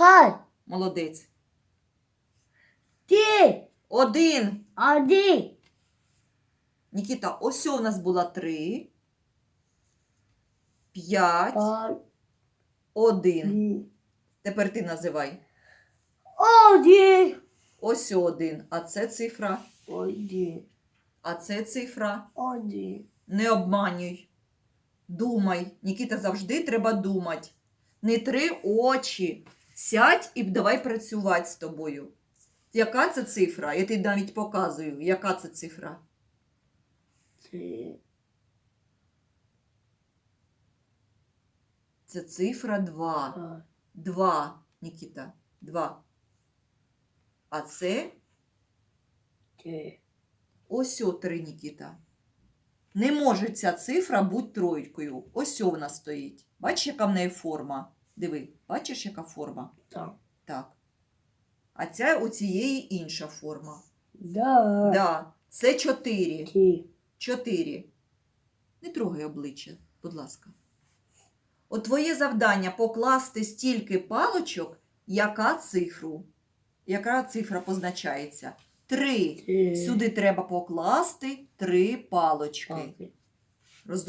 П'ять. Молодець. Три. Один. Один. Нікіта, ось у нас була три. П'ять. П'ять. Один. Тепер ти називай. Один. Ось один. А це цифра. Один. А це цифра. Один. Не обманюй. Думай. Нікіта, завжди треба думати. Не три очі. Сядь і давай працювати з тобою. Яка це цифра? Я тобі навіть показую, яка це цифра. Це цифра 2. П'ять. 2, Нікіта. 2. А це ось о 3, Нікіта. Не може ця цифра бути тройкою. Ось о вона стоїть. Бачиш, яка в неї форма? Диви, бачиш, яка форма? Так. Так. А ця у цієї інша форма. Да. Да, це 4. Три. 4. Не трогай обличчя, будь ласка. От твоє завдання покласти стільки палочок, яка цифру. Яка цифра позначається? Три. Сюди треба покласти три палочки. Роз-